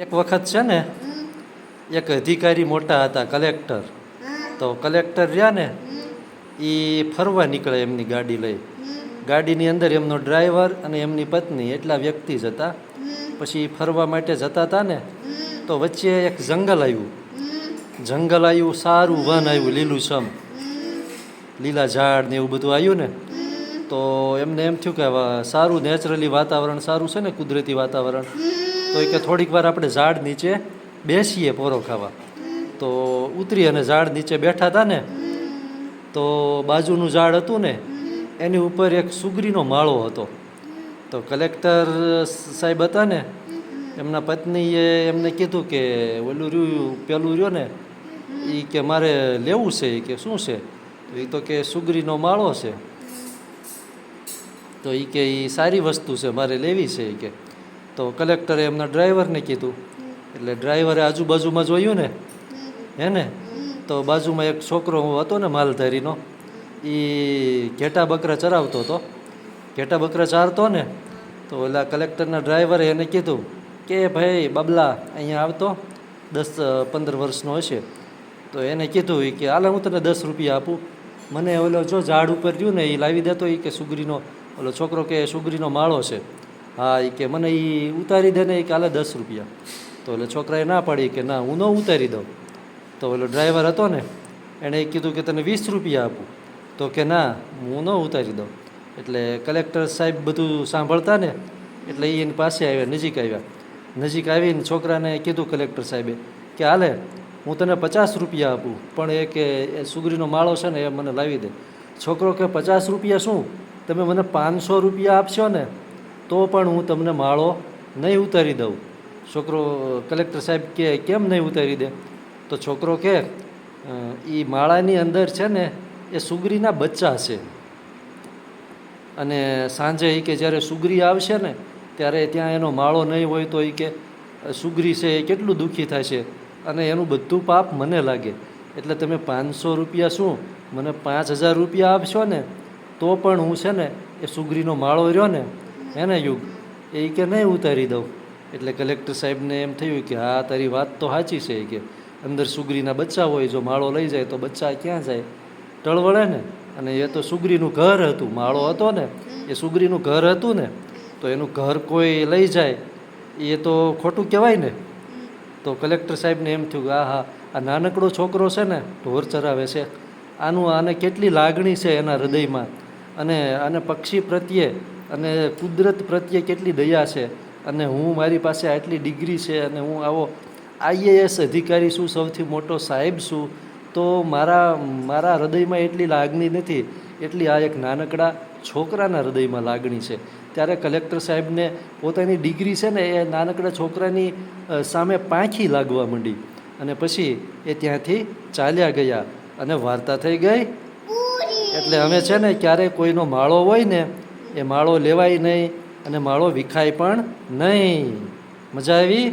એક વખત છે ને, એક અધિકારી મોટા હતા, કલેક્ટર. તો કલેક્ટર રહ્યા ને એ ફરવા નીકળે એમની ગાડી લઈ. ગાડીની અંદર એમનો ડ્રાઈવર અને એમની પત્ની, એટલા વ્યક્તિ જ હતા. પછી ફરવા માટે જતા હતા ને, તો વચ્ચે એક જંગલ આવ્યું. જંગલ આવ્યું, સારું વન આવ્યું, લીલું છમ લીલા ઝાડ ને એવું બધું આવ્યું ને, તો એમને એમ થયું કે સારું નેચરલી વાતાવરણ, સારું છે ને કુદરતી વાતાવરણ? તો એ કે થોડીક વાર આપણે ઝાડ નીચે બેસીએ પોરો ખાવા. તો ઉતરી અને ઝાડ નીચે બેઠા હતા ને, તો બાજુનું ઝાડ હતું ને, એની ઉપર એક સુગરીનો માળો હતો. તો કલેક્ટર સાહેબ હતા ને, એમના પત્નીએ એમને કીધું કે ઓલું રહ્યું, પેલું રહ્યો ને એ કે મારે લેવું છે એ કે શું છે? એ તો કે સુગરીનો માળો છે. તો એ કે એ સારી વસ્તુ છે, મારે લેવી છે એ કે. તો કલેક્ટરે એમના ડ્રાઈવરને કીધું. એટલે ડ્રાઈવરે આજુબાજુમાં જોયું ને? હે ને? તો બાજુમાં એક છોકરો હું હતો ને, માલધારીનો એ ઘેટા બકરા ચરાવતો હતો. ઘેટા બકરા ચારતો ને, તો ઓલા કલેક્ટરના ડ્રાઈવરે એને કીધું કે, ભાઈ, બબલા, અહીંયા આવતો. દસ, પંદર વર્ષનો હશે. તો એને કીધું કે, હાલે હું તને દસ રૂપિયા આપું. મને ઓલો જો ઝાડ ઉપર રહ્યું ને એ લાવી દેતો એ કે સુગરીનો. ઓલો છોકરો કે, સુગરીનો માળો છે. હા એ કે મને એ ઉતારી દે ને એ કાલે દસ રૂપિયા. તો એટલે છોકરાએ ના પાડી કે ના, હું ન ઉતારી દઉં. તો ઓલો ડ્રાઈવર હતો ને એણે કીધું કે તને વીસ રૂપિયા આપું. તો કે ના, હું ન ઉતારી દઉં. એટલે કલેક્ટર સાહેબ બધું સાંભળતા ને, એટલે એ એની પાસે આવ્યા, નજીક આવ્યા. નજીક આવીને છોકરાને કીધું કલેક્ટર સાહેબે કે હાલે હું તને પચાસ રૂપિયા આપું, પણ એ કે એ સુગરીનો માળો છે ને એ મને લાવી દે. છોકરો કે પચાસ રૂપિયા શું? તમે મને પાંચસો રૂપિયા આપશો ને? તો પણ હું તમને માળો નહીં ઉતારી દઉં. છોકરો કલેક્ટર સાહેબ કે કેમ નહીં ઉતારી દે? તો છોકરો કે એ માળાની અંદર છે ને, એ સુગરીના બચ્ચા છે. અને સાંજે એ કે, જ્યારે સુગરી આવશે ને, ત્યારે ત્યાં એનો માળો નહીં હોય તો એ કે સુગરી છે, એ કેટલું દુઃખી થશે? અને એનું બધું પાપ મને લાગે. એટલે તમે પાંચસો રૂપિયા શું? મને પાંચ હજાર રૂપિયા આપશો ને, તો પણ હું છે ને, એ સુગરીનો માળો રહ્યો ને એને યુગ? એ કે નહીં ઉતારી દઉં? એટલે કલેક્ટર સાહેબને એમ થયું કે હા, તારી વાત તો સાચી છે કે અંદર સુગરીના બચ્ચા હોય, જો માળો લઈ જાય તો બચ્ચા ક્યાં જાય? ટળવળે ને? અને એ તો સુગરીનું ઘર હતું, માળો હતો ને? એ સુગરીનું ઘર હતું ને? તો એનું ઘર કોઈ લઈ જાય, એ તો ખોટું કહેવાય ને? તો કલેક્ટર સાહેબને એમ થયું કે આ હા આ નાનકડો છોકરો છે ને, ઢોર ચરાવે છે. આનું આને કેટલી લાગણી છે એના હૃદયમાં? અને આને પક્ષી પ્રત્યે અને કુદરત પ્રત્યે કેટલી દયા છે અને હું મારી પાસે આટલી ડિગ્રી છે અને હું આવો આઈએએસ અધિકારી છું સૌથી મોટો સાહેબ છું તો મારા મારા હૃદયમાં એટલી લાગણી નથી. એટલી આ એક નાનકડા છોકરાના હૃદયમાં લાગણી છે. ત્યારે કલેક્ટર સાહેબને પોતાની ડિગ્રી છે ને એ નાનકડા છોકરાની સામે પાંખી લાગવા માંડી. અને પછી એ ત્યાંથી ચાલ્યા ગયા અને વાર્તા થઈ ગઈ. એટલે અમે છે ને ક્યારેય કોઈનો માળો હોય ને એ માળો લેવાય નહીં અને માળો વિખાય પણ નહીં. મજા આવી?